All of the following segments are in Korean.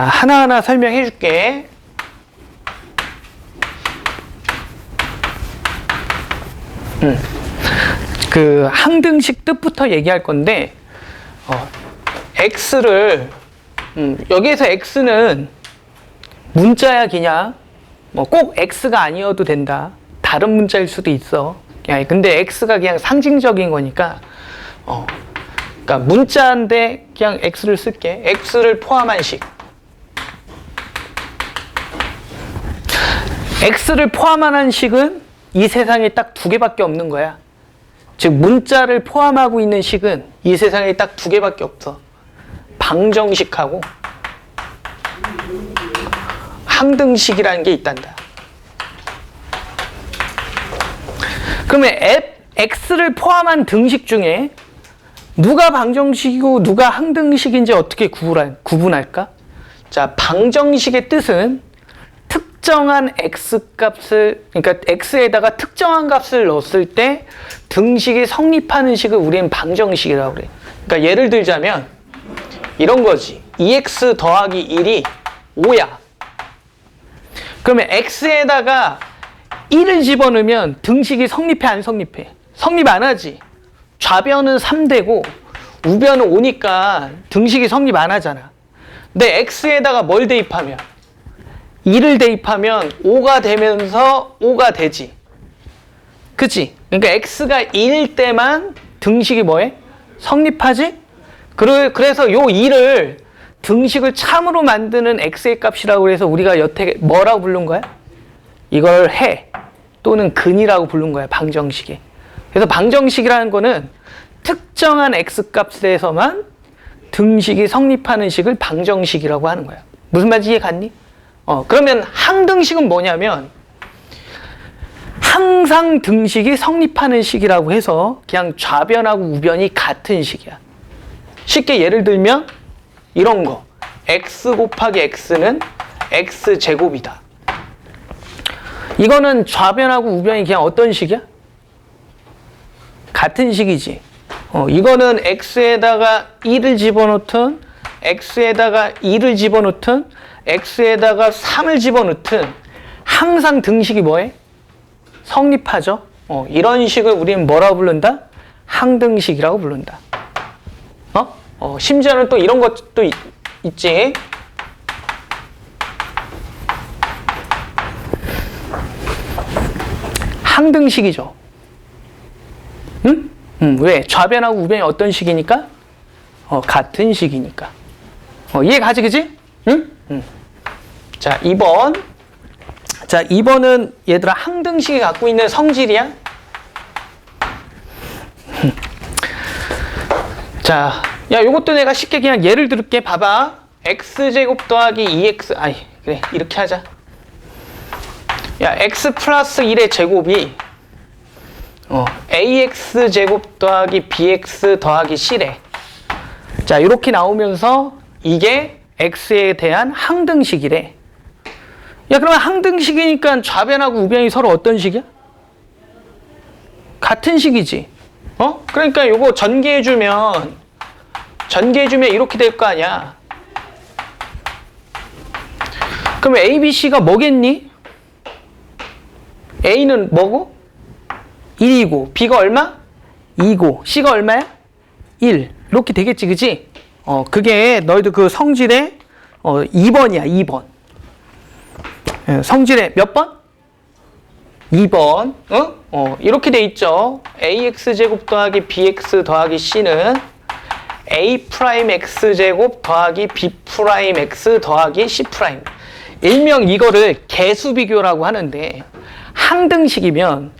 자, 하나하나 설명해 줄게. 음. 그 항등식 뜻부터 얘기할 건데, 어, x를, 음, 여기에서 x는 문자야, 그냥. 뭐 꼭 x가 아니어도 된다. 다른 문자일 수도 있어. 야, 근데 x가 그냥 상징적인 거니까, 어, 그러니까 문자인데 그냥 x를 쓸게. x를 포함한 식. X를 포함한 식은 이 세상에 딱 두 개밖에 없는 거야. 즉 문자를 포함하고 있는 식은 이 세상에 딱 두 개밖에 없어. 방정식하고 항등식이라는 게 있단다. 그러면 앱 x를 포함한 등식 중에 누가 방정식이고 누가 항등식인지 어떻게 구분할, 구분할까? 자, 방정식의 뜻은 특정한 x 값을 그러니까 x에다가 특정한 값을 넣었을 때 등식이 성립하는 식을 우리는 방정식이라고 그래. 그러니까 예를 들자면 이런 거지. 2x 더하기 1이 5야. 그러면 x에다가 1을 집어넣으면 등식이 성립해 안 성립해? 성립 안 하지. 좌변은 3되고 우변은 5니까 등식이 성립 안 하잖아. 근데 x에다가 뭘 대입하면 2를 대입하면 5가 되면서 5가 되지. 그치? 그러니까 x가 2일 때만 등식이 뭐해? 성립하지? 그래, 그래서 요 2를 등식을 참으로 만드는 x의 값이라고 해서 우리가 여태 뭐라고 부른 거야? 이걸 해 또는 근이라고 부른 거야 방정식에. 그래서 방정식이라는 거는 특정한 x 값에서만 등식이 성립하는 식을 방정식이라고 하는 거야. 무슨 말인지 이해 갔니? 어, 그러면 항등식은 뭐냐면 항상 등식이 성립하는 식이라고 해서 그냥 좌변하고 우변이 같은 식이야. 쉽게 예를 들면 이런 거. x 곱하기 x는 x 제곱이다. 이거는 좌변하고 우변이 그냥 어떤 식이야? 같은 식이지. 어, 이거는 x에다가 1을 집어넣든 x에다가 2를 집어넣든 x에다가 3을 집어넣든 항상 등식이 뭐해? 성립하죠. 어, 이런 식을 우리는 뭐라고 부른다? 항등식이라고 부른다. 어? 어, 심지어는 또 이런 것도 있, 있지. 항등식이죠. 응? 응, 왜? 좌변하고 우변이 어떤 식이니까? 어, 같은 식이니까. 어, 이해 가지, 그지? 응? 응. 자, 2번. 자, 2번은 얘들아 항등식이 갖고 있는 성질이야? 자, 야, 요것도 내가 쉽게 그냥 예를 들을게. 봐봐. x제곱 더하기 2x, 아이, 그래, 이렇게 하자. 야, x 플러스 1의 제곱이 어, ax 제곱 더하기 bx 더하기 c래. 자, 이렇게 나오면서 이게 x에 대한 항등식이래. 야, 그러면 항등식이니까 좌변하고 우변이 서로 어떤 식이야? 같은 식이지. 어? 그러니까 요거 전개해주면, 전개해주면 이렇게 될 거 아니야. 그럼 A, B, C가 뭐겠니? A는 뭐고? 1이고, B가 얼마? 2고, C가 얼마야? 1. 이렇게 되겠지, 그지? 어, 그게 너희들 그 성질의 어, 2번이야, 2번. 예, 성질의 몇 번? 2번. 어? 어, 이렇게 돼 있죠. ax 제곱 더하기 bx 더하기 c는 a 프라임 x 제곱 더하기 b 프라임 x 더하기 c 프라임. 일명 이거를 개수 비교라고 하는데 항등식이면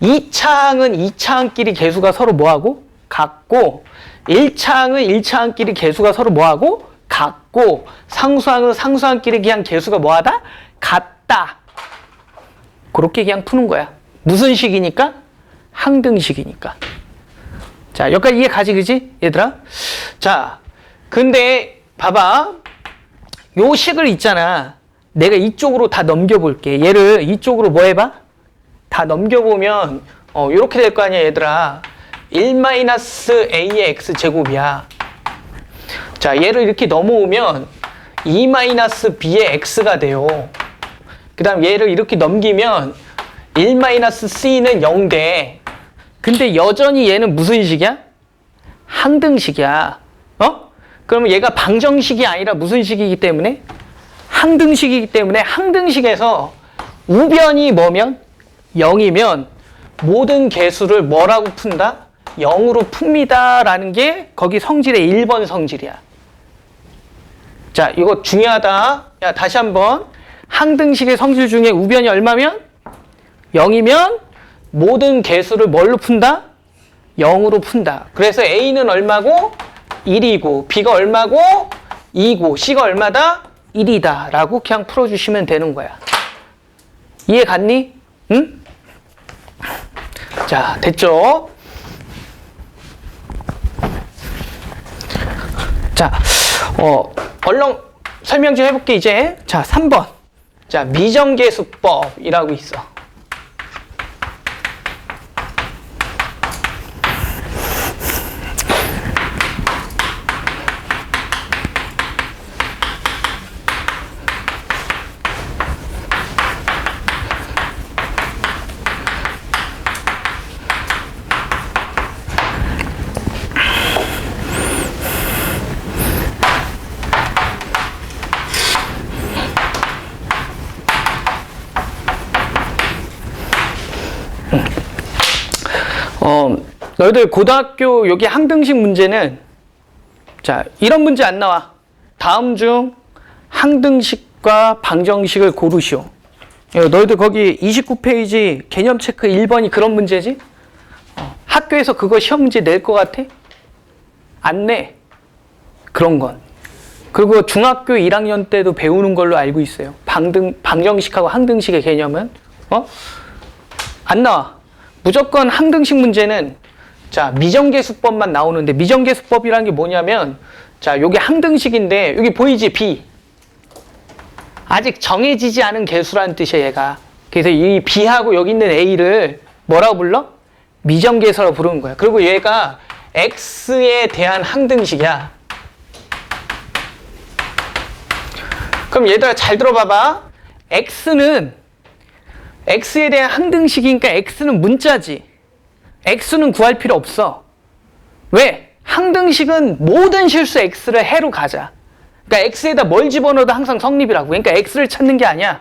2차항은 2차항끼리 개수가 서로 뭐하고? 같고 1차항은 1차항끼리 개수가 서로 뭐하고? 같고 상수항은 상수항끼리 그냥 개수가 뭐하다? 같다. 그렇게 그냥 푸는 거야. 무슨 식이니까? 항등식이니까. 자, 여기까지 이해 가지, 그지? 얘들아? 자, 근데 봐봐. 요 식을 있잖아. 내가 이쪽으로 다 넘겨볼게. 얘를 이쪽으로 뭐 해봐? 다 넘겨보면 어, 이렇게 될 거 아니야, 얘들아. 1-a의 x제곱이야. 자, 얘를 이렇게 넘어오면 2-b의 x가 돼요. 그 다음 얘를 이렇게 넘기면 1-c는 0돼. 근데 여전히 얘는 무슨 식이야? 항등식이야. 어? 그러면 얘가 방정식이 아니라 무슨 식이기 때문에? 항등식이기 때문에 항등식에서 우변이 뭐면? 0이면 모든 개수를 뭐라고 푼다? 0으로 풉니다. 라는 게 거기 성질의 1번 성질이야. 자, 이거 중요하다. 야, 다시 한번. 항등식의 성질 중에 우변이 얼마면? 0이면 모든 개수를 뭘로 푼다? 0으로 푼다. 그래서 A는 얼마고? 1이고, B가 얼마고? 2고, C가 얼마다? 1이다. 라고 그냥 풀어주시면 되는 거야. 이해 갔니? 응? 자, 됐죠? 자, 어, 얼른 설명 좀 해볼게, 이제. 자, 3번. 자, 미정계수법이라고 있어. 어, 너희들 고등학교 여기 항등식 문제는 자, 이런 문제 안 나와. 다음 중 항등식과 방정식을 고르시오. 야, 너희들 거기 29페이지 개념 체크 1번이 그런 문제지? 어, 학교에서 그거 시험 문제 낼 것 같아? 안 내. 그런 건. 그리고 중학교 1학년 때도 배우는 걸로 알고 있어요. 방등, 방정식하고 항등식의 개념은. 어? 안 나와. 무조건 항등식 문제는 자 미정계수법만 나오는데 미정계수법이라는 게 뭐냐면 자 요게 항등식인데 여기 보이지? B. 아직 정해지지 않은 개수라는 뜻이야 얘가. 그래서 이 B하고 여기 있는 A를 뭐라고 불러? 미정계수라고 부르는 거야. 그리고 얘가 X에 대한 항등식이야. 그럼 얘들아 잘 들어봐봐. X는 x에 대한 항등식이니까 x는 문자지. X는 구할 필요 없어. 왜? 항등식은 모든 실수 x를 해로 가자. 그러니까 x에다 뭘 집어넣어도 항상 성립이라고. 그러니까 x를 찾는 게 아니야.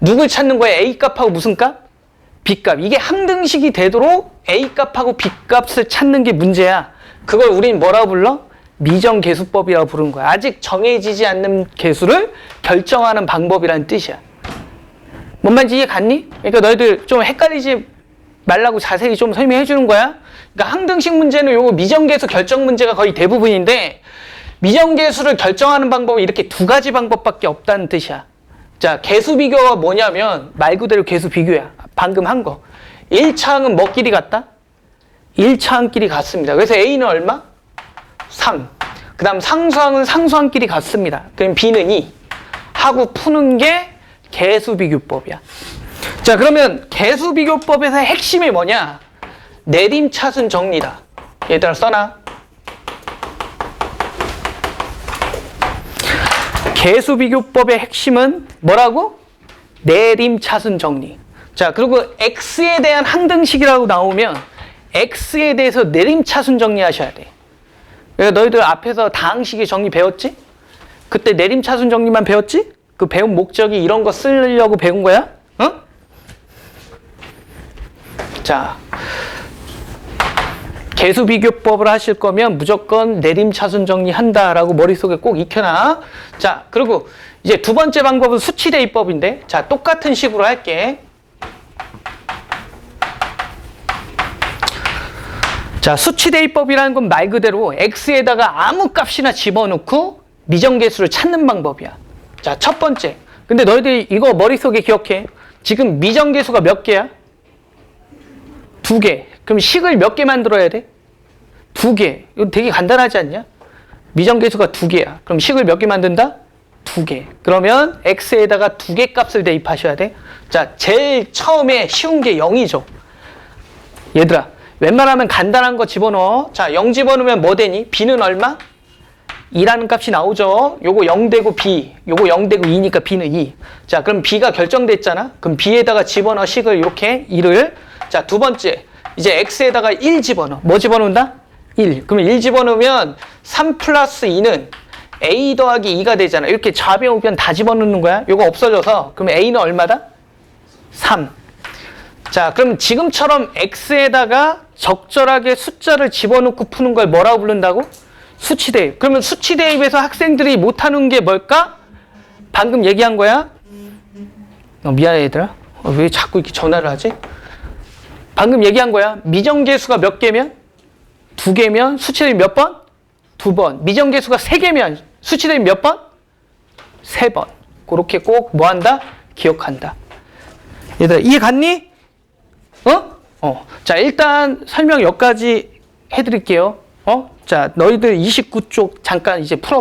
누굴 찾는 거야? a 값하고 무슨 값? b 값. 이게 항등식이 되도록 a 값하고 b 값을 찾는 게 문제야. 그걸 우린 뭐라고 불러? 미정계수법이라고 부르는 거야. 아직 정해지지 않는 개수를 결정하는 방법이라는 뜻이야. 뭔 말인지 이해 갔니? 그러니까 너희들 좀 헷갈리지 말라고 자세히 좀 설명해 주는 거야. 그러니까 항등식 문제는 요거 미정계수 결정 문제가 거의 대부분인데 미정계수를 결정하는 방법은 이렇게 두 가지 방법밖에 없다는 뜻이야. 자, 개수 비교가 뭐냐면 말 그대로 개수 비교야. 방금 한 거. 1차항은 뭐끼리 같다? 1차항끼리 같습니다. 그래서 A는 얼마? 3. 그 다음 상수항은 상수항끼리 같습니다. 그럼 B는 2. 하고 푸는 게 개수 비교법이야. 자, 그러면 개수 비교법에서 핵심이 뭐냐? 내림차순 정리다. 얘들아 써놔. 개수 비교법의 핵심은 뭐라고? 내림차순 정리. 자, 그리고 x에 대한 항등식이라고 나오면 x에 대해서 내림차순 정리하셔야 돼. 너희들 앞에서 다항식의 정리 배웠지? 그때 내림차순 정리만 배웠지? 그 배운 목적이 이런 거 쓰려고 배운 거야? 어? 자, 개수 비교법을 하실 거면 무조건 내림 차순 정리한다라고 머릿속에 꼭 익혀놔. 자, 그리고 이제 두 번째 방법은 수치 대입법인데, 자, 똑같은 식으로 할게. 자, 수치 대입법이라는 건 말 그대로 x에다가 아무 값이나 집어넣고 미정계수를 찾는 방법이야. 자, 첫 번째. 근데 너희들 이거 머릿속에 기억해. 지금 미정계수가 몇 개야? 두 개. 그럼 식을 몇 개 만들어야 돼? 두 개. 이거 되게 간단하지 않냐? 미정계수가 두 개야. 그럼 식을 몇 개 만든다? 두 개. 그러면 x에다가 두 개 값을 대입하셔야 돼. 자, 제일 처음에 쉬운 게 0이죠. 얘들아, 웬만하면 간단한 거 집어넣어. 자, 0 집어넣으면 뭐 되니? b는 얼마? 2라는 값이 나오죠. 요거 0 되고 B, 요거 0 되고 2니까 B는 2. 자, 그럼 B가 결정됐잖아. 그럼 B에다가 집어넣어 식을 이렇게 1을. 자, 두 번째. 이제 X에다가 1 집어넣어. 뭐 집어넣는다? 1. 그러면 1 집어넣으면 3 플러스 2는 A 더하기 2가 되잖아. 이렇게 좌변 우변 다 집어넣는 거야. 요거 없어져서 그럼 A는 얼마다? 3. 자, 그럼 지금처럼 x에다가 적절하게 숫자를 집어넣고 푸는 걸 뭐라고 부른다고? 수치 대입. 그러면 수치 대입에서 학생들이 못하는 게 뭘까? 방금 얘기한 거야? 어, 미안해 얘들아. 어, 왜 자꾸 이렇게 전화를 하지? 방금 얘기한 거야. 미정계수가 몇 개면? 두 개면 수치 대입 몇 번? 두 번. 미정계수가 세 개면 수치 대입 몇 번? 세 번. 그렇게 꼭 뭐 한다? 기억한다. 얘들아 이해 갔니? 어? 어. 자, 일단 설명 여기까지 해드릴게요. 어? 자, 너희들 29쪽 잠깐 이제 풀어